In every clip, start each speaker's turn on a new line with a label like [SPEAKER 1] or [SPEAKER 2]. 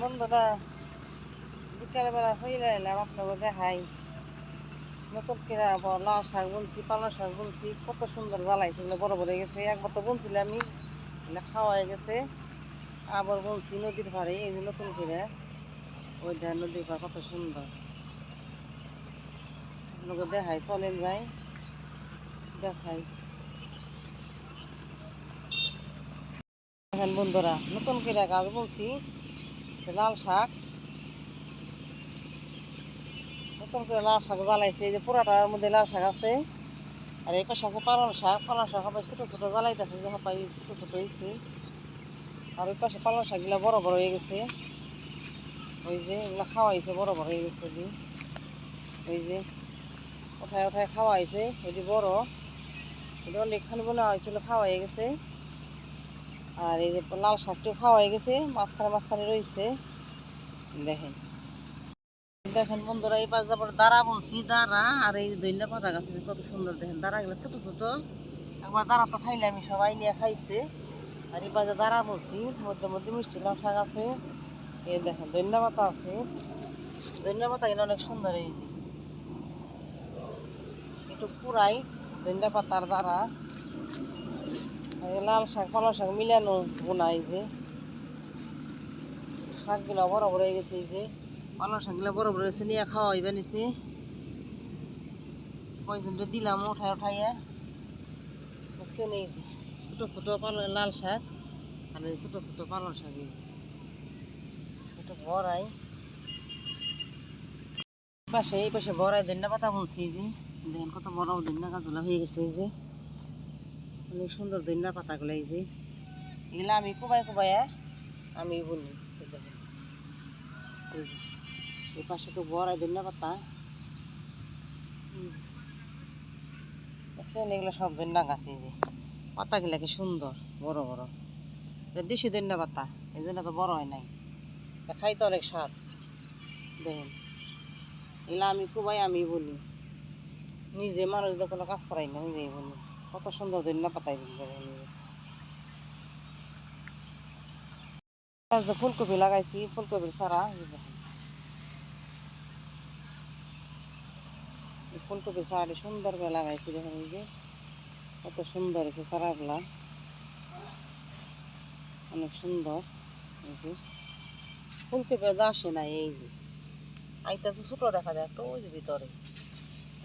[SPEAKER 1] বন্ধুরা বিকালবেলা হইলে এলাম আপনাকে দেখাই। নতুন আবার লাল শাক বুনছি, পালং শাক বুনছি, কত সুন্দর জ্বালাইছে এগুলো বড় বড় গেছে। একবার তো বুনছিলাম আমি এগুলো খাওয়া হয়ে গেছে। আবার বুনছি নদীর পাড়ে, এই যে নতুন করে। ওইটা নদীর পাড় কত সুন্দর। আপনাকে দেখাই, চলেন যাই দেখাই। বন্ধুরা, নতুন করে গাছ বলছি লাল শাক। নতুন করে লাল শাক জ্বালাইছে, এই যে পুরাটার মধ্যে লাল শাক আছে। আর এই পাশে আছে পালং শাক। পালং শাক আবার ছোটো ছোটো জ্বালাইতেছে, যে হাপাই ছোটো ছোটো হয়েছে আর ওই পাশে পালং শাকগুলো বড় বড় হয়ে গেছে। ওই যে এগুলো খাওয়া হয়েছে বড় বড় হয়ে গেছে ওই যে ওঠায় ওঠায় খাওয়া হয়েছে এটি বড়। এটা অনেকখানি বোনা হয়েছিল খাওয়া হয়ে গেছে। আর এই যে লাল শাকটিও খাওয়া হয়ে গেছে, মাঝখানে মাঝখানে রয়েছে। দেখেন। দেখেন বন্ধুরা, এই পাশ যাবার দাঁড়া বলছি, দাঁড়া। আর এই দৈন্য পাতা গাছে কত সুন্দর, দেখেন, দাঁড়াগুলো ছোট ছোট। একবার দাঁড়া তো খাইলে আমি সবাই নিয়ে খাইছে। আর এই পাশে দাঁড়া বলছি, মধ্যে মধ্যে মিষ্টি লাউ শাক আছে। এই দেখেন দৈন্য পাতা আছে। দৈন্য পাতা কিন্তু অনেক সুন্দর, এই যে। একটু পুরাই দৈন্য পাতার দ্বারা লাল শাক, পালং শাক মিলানো বোনাই যে। শাকগুলো বড় হয়ে গেছে এই যে। পালং শাকগুলো বড় হয়েছে, নিয়ে খাওয়া হইবে নিছে পয়সনটা দিলাম উঠায় উঠাইয়া দেখছেন এই যে, ছোটো ছোটো পালং, লাল শাক আর এই ছোটো ছোটো পালং শাক এই যে। একটু বড়াই পাশে, এই পাশে বড়াই ধন্যা পাতা বলছি যে। দেখেন কত বড় ধন্যা গাছগুলা হয়ে গেছে এই যে। অনেক সুন্দর ধন্যা পাতাগুলো এই যে। এগুলো আমি কোবাই কোবাই আমি বলি এই পাশে তো বড় ধন্যা পাতা। এগুলো সব ধন্যা গাছ এই যে। পাতাগুলা কি সুন্দর, বড় বড়। এটা দেশি ধন্যা পাতা, এই জন্য তো বড় হয় নাই। খাইতে অনেক স্বাদ। দেখেন, এগুলো আমি কোবাই আমি বলি নিজে মানুষ কোনো কাজ করাই না, নিজেই বলি কত সুন্দর দিন না পাতাই দিন ফুলকপি লাগাইছি, ফুলকপির সারা ফুলকপির সারাটি সুন্দর করে লাগাইছি দেখেন এই যে। কত সুন্দর হয়েছে সারাগুলা অনেক সুন্দর, এই যে। ফুলকপি আসে না, এই যে। আইতাছে ছোট দেখা যায় একটা ওই ভিতরে।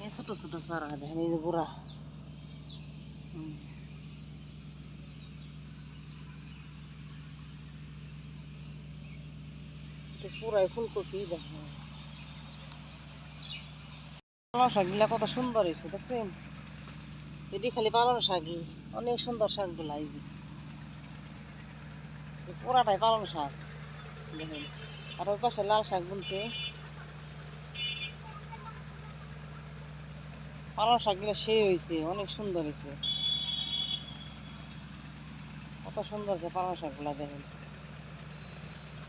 [SPEAKER 1] এই ছোট ছোট সারা দেখেন এই যে গুড়া। পুরাই ফুলকপি দেখেন পালং শাকগুলা কত সুন্দর হয়েছে, দেখছেন? এটি খালি পালং শাকই, অনেক সুন্দর শাকগুলা এই পুরাটাই পালং শাক, দেখেন। আর ওই পাশে লাল শাক বুনছে। পালং শাকগুলো সেই হয়েছে, অনেক সুন্দর হয়েছে। কত সুন্দর আছে পালং শাকগুলা দেখেন।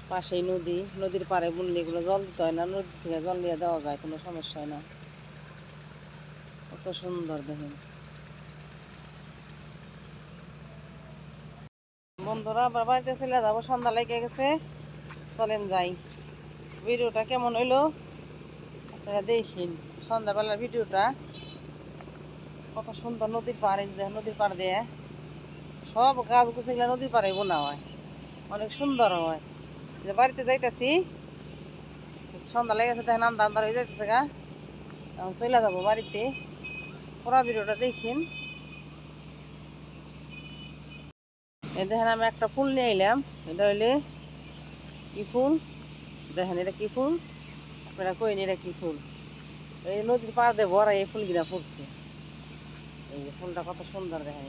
[SPEAKER 1] পাশেই নদী, নদীর পাড়ে বুনলে এগুলো জল দিতে হয় না, নদী থেকে জল দিয়ে দেওয়া যায়, কোনো সমস্যা হয় না। কত সুন্দর দেখেন। বন্ধুরা, আবার বাড়িতে চলে যাব, সন্ধ্যা লেগে গেছে। চলেন যাই। ভিডিওটা কেমন হইল? আপনারা দেখিন, সন্ধ্যাবেলার ভিডিওটা। কত সুন্দর নদীর পাড়ে যে- নদীর পাড় দিয়ে। সব গাছ গুছিগুলো নদীর পাড়ে বোনা হয়। অনেক সুন্দর হয়। যে বাড়িতে যাইতেছি, সন্ধ্যা লেগেছে দেখেন আন্দা আন্দার হয়ে যাইতেছে গা। এখন চলে যাব বাড়িতে। পুরা ভিডিওটা দেখিন। দেখেন আমি একটা ফুল নিয়ে এলাম এটা হইলে কি ফুল? দেখেন এটা কি ফুল? আপনারা কইনি এটা কি ফুল? এই নদীর পাড় দিয়ে ভরা এই ফুলগুলা ফুটছে এই যে ফুলটা কত সুন্দর দেখেন।